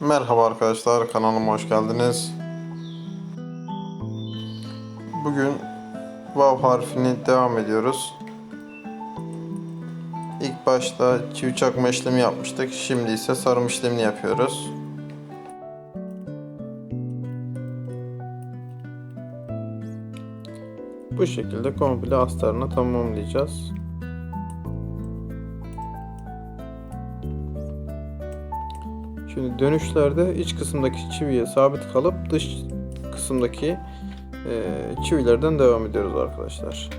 Merhaba arkadaşlar kanalıma hoş geldiniz. Bugün Vav harfini devam ediyoruz. İlk başta çivi çakma işlemi yapmıştık. Şimdi ise sarım işlemini yapıyoruz. Bu şekilde komple astarını tamamlayacağız. Şimdi dönüşlerde iç kısımdaki çiviye sabit kalıp dış kısımdaki e, çivilerden devam ediyoruz arkadaşlar.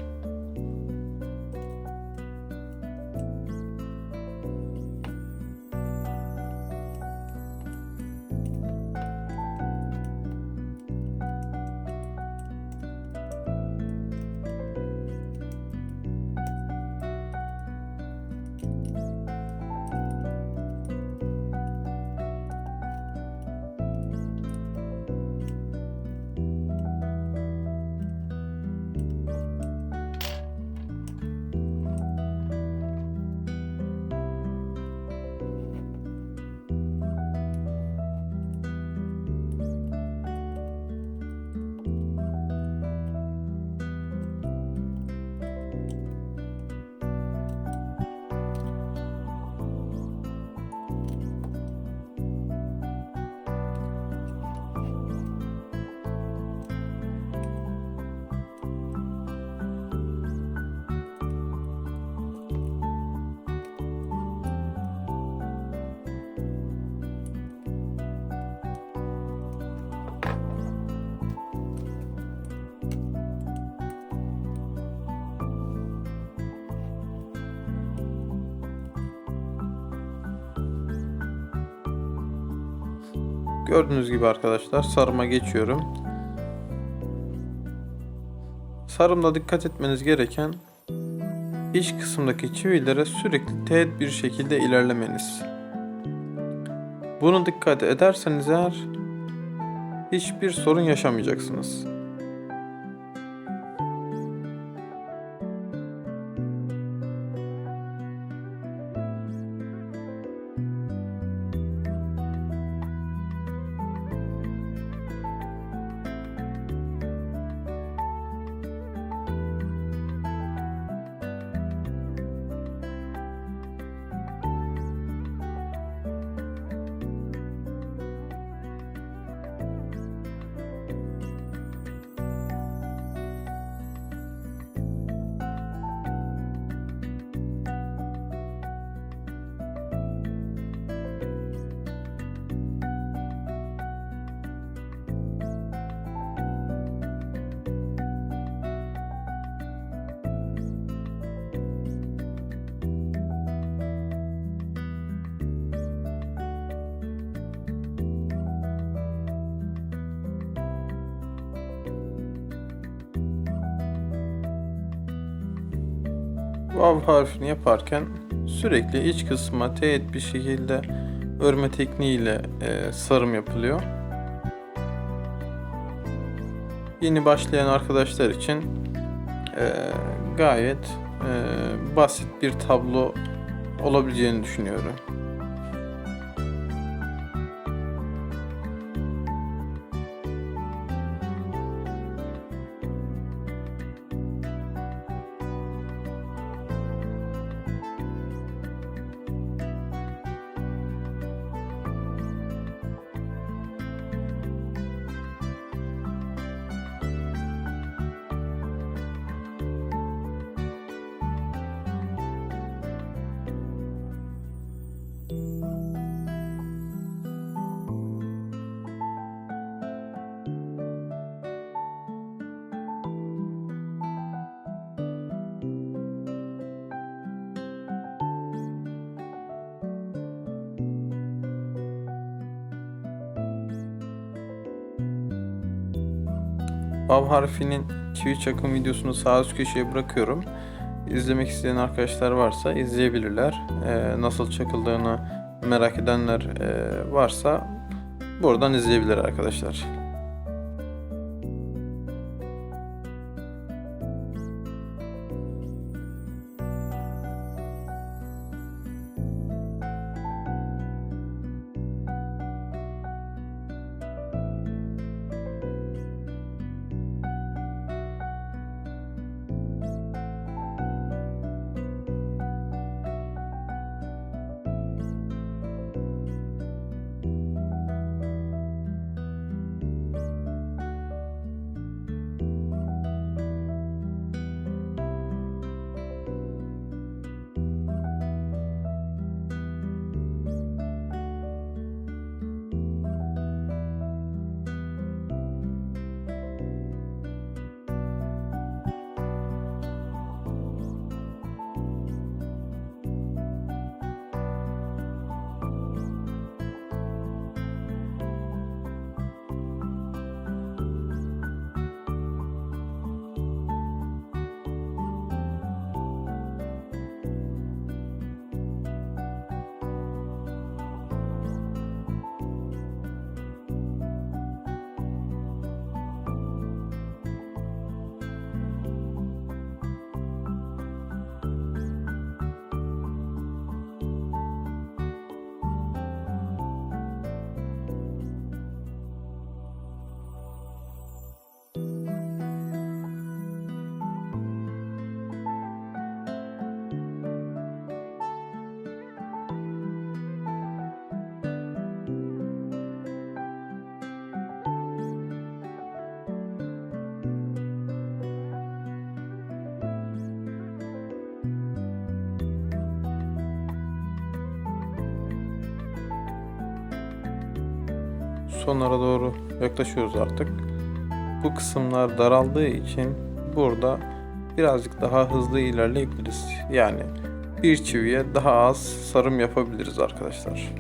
Gördüğünüz gibi arkadaşlar sarıma geçiyorum. Sarımda dikkat etmeniz gereken iç kısımdaki çivilere sürekli teğet bir şekilde ilerlemeniz. Bunu dikkat ederseniz eğer hiçbir sorun yaşamayacaksınız. Vav harfini yaparken sürekli iç kısma teğet bir şekilde örme tekniğiyle e, sarım yapılıyor. Yeni başlayan arkadaşlar için e, gayet e, basit bir tablo olabileceğini düşünüyorum. Vav harfinin çivi çakım videosunu sağ üst köşeye bırakıyorum. İzlemek isteyen arkadaşlar varsa izleyebilirler. Ee, nasıl çakıldığını merak edenler e, varsa buradan izleyebilir arkadaşlar. Sonlara doğru yaklaşıyoruz artık. Bu kısımlar daraldığı için burada birazcık daha hızlı ilerleyebiliriz. Yani bir çiviye daha az sarım yapabiliriz arkadaşlar.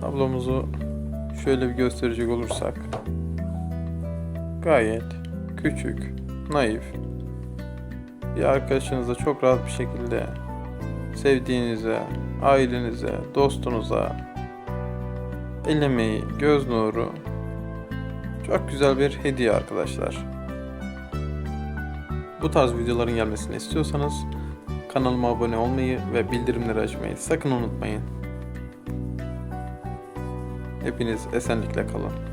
Tablomuzu şöyle bir gösterecek olursak gayet küçük, naif bir arkadaşınıza çok rahat bir şekilde sevdiğinize, ailenize, dostunuza el göz nuru çok güzel bir hediye arkadaşlar. Bu tarz videoların gelmesini istiyorsanız kanalıma abone olmayı ve bildirimleri açmayı sakın unutmayın. Hepiniz esenlikle kalın.